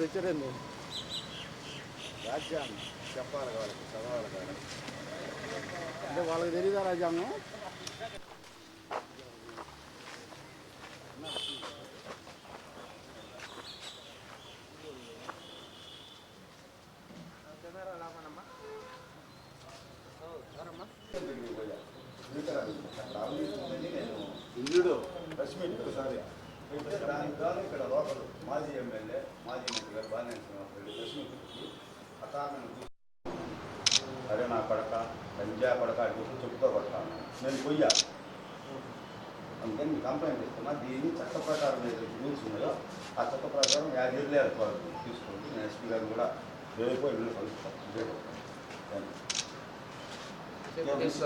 తెచ్చారండి రాజ్యాంగం చెప్పాలి వాళ్ళకి చదవాలి కానీ అంటే వాళ్ళకి తెలియదా రాజ్యాంగం ఇంద్రుడు రశ్మి ఒకసారి అయితే దానికి గాను ఇక్కడ లోకల్ మాజీ ఎమ్మెల్యే మాజీ మంత్రి గారు బాగానే రెడ్డి ప్రెస్ మీట్ పెట్టి అకారణం అరే నా కొడక గంజా కొడక అని చెప్పి కొడతాను నేను పొయ్యా అందుకని కంప్లైంట్ ఇస్తున్నా దీన్ని చట్ట ప్రకారం ఏదైతే రూల్స్ ఉన్నాయో ఆ చట్ట ప్రకారం యాభై లేదు తీసుకోండి నేను ఎస్పీ గారిని కూడా రేపు ఇల్లు కలుస్తాను ఇదే Yes,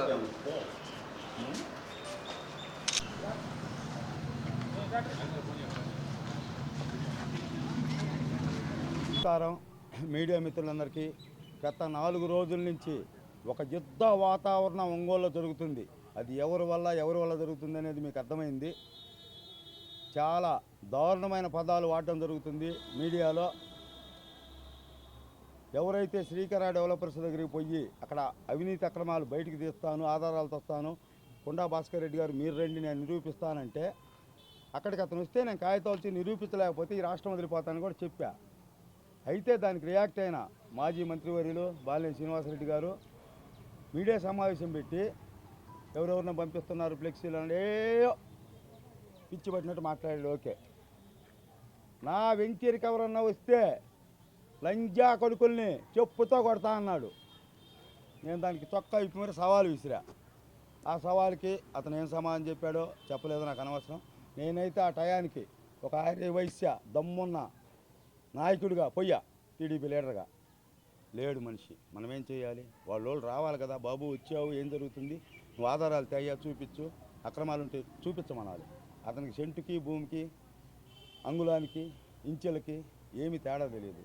నమస్కారం. మీడియా మిత్రులందరికీ గత నాలుగు రోజుల నుంచి ఒక యుద్ధ వాతావరణం ఒంగోలులో జరుగుతుంది. అది ఎవరి వల్ల ఎవరి వల్ల జరుగుతుంది అనేది మీకు అర్థమైంది. చాలా దారుణమైన పదాలు వాడడం జరుగుతుంది మీడియాలో. ఎవరైతే శ్రీకర డెవలపర్స్ దగ్గరికి పోయి అక్కడ అవినీతి అక్రమాలు బయటికి తీస్తాను ఆధారాలు తెస్తాను కొండా భాస్కర్ రెడ్డి గారు మీరు రండి నేను నిరూపిస్తానంటే అక్కడికి అతను వస్తే నేను కాగితాలు వచ్చి నిరూపించలేకపోతే ఈ రాష్ట్రం వదిలిపోతానని కూడా చెప్పా. అయితే దానికి రియాక్ట్ అయిన మాజీ మంత్రివర్యులు బాలినేని శ్రీనివాసరెడ్డి గారు మీడియా సమావేశం పెట్టి ఎవరెవరిని పంపిస్తున్నారు ఫ్లెక్సీలు అంటే పిచ్చి పట్టినట్టు మాట్లాడాడు. ఓకే. నా వెంచర్కి ఎవరన్నా వస్తే లంజా కొడుకుల్ని చెప్పుతో కొడతా అన్నాడు. నేను దానికి చొక్కా ఇప్పి మరి సవాలు విసిరా. ఆ సవాల్కి అతను ఏం సమాధానం చెప్పాడో చెప్పలేదో నాకు అనవసరం. నేనైతే ఆ టయానికి ఒక ఆర్య దమ్మున్న నాయకుడిగా పొయ్యా టీడీపీ లీడర్గా. లేడు మనిషి. మనం ఏం చేయాలి? వాళ్ళు రావాలి కదా. బాబు వచ్చావు ఏం జరుగుతుంది? నువ్వు ఆధారాలు తేయా చూపించు. అక్రమాలు ఉంటే చూపించమనాలి. అతనికి సెంటుకి భూమికి అంగుళానికి ఇంచెలకి ఏమీ తేడా తెలియదు.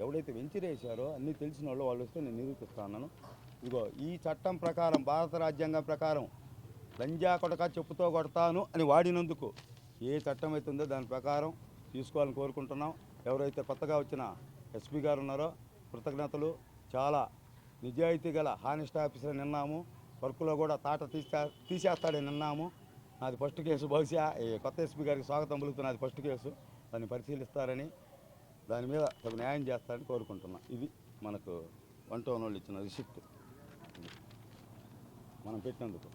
ఎవడైతే వెంచరేసారో అన్నీ తెలిసిన వాళ్ళు వాళ్ళు వస్తే నేను నిరూపిస్తాను ఇగో ఇదిగో ఈ చట్టం ప్రకారం భారత రాజ్యాంగం ప్రకారం లంజా కొడక చెప్పుతో కొడతాను అని వాడినందుకు ఏ చట్టం అవుతుందో దాని ప్రకారం తీసుకోవాలని కోరుకుంటున్నాం. ఎవరైతే కొత్తగా వచ్చిన ఎస్పీ గారు ఉన్నారో కృతజ్ఞతలు. చాలా నిజాయితీ గల హానెస్ట్ ఆఫీసర్ నిన్నాము వర్క్లో కూడా తాట తీసే తీసేస్తాడని నిన్నాము నాది ఫస్ట్ కేసు బహుశా ఈ కొత్త ఎస్పీ గారికి స్వాగతం పలుకుతున్నది ఫస్ట్ కేసు. దాన్ని పరిశీలిస్తారని దాని మీద తగు న్యాయం చేస్తారని కోరుకుంటున్నాం. ఇది మనకు వన్ టౌన్ వాళ్ళు ఇచ్చిన రిసిప్ట్. మనం పెట్టినందుకు.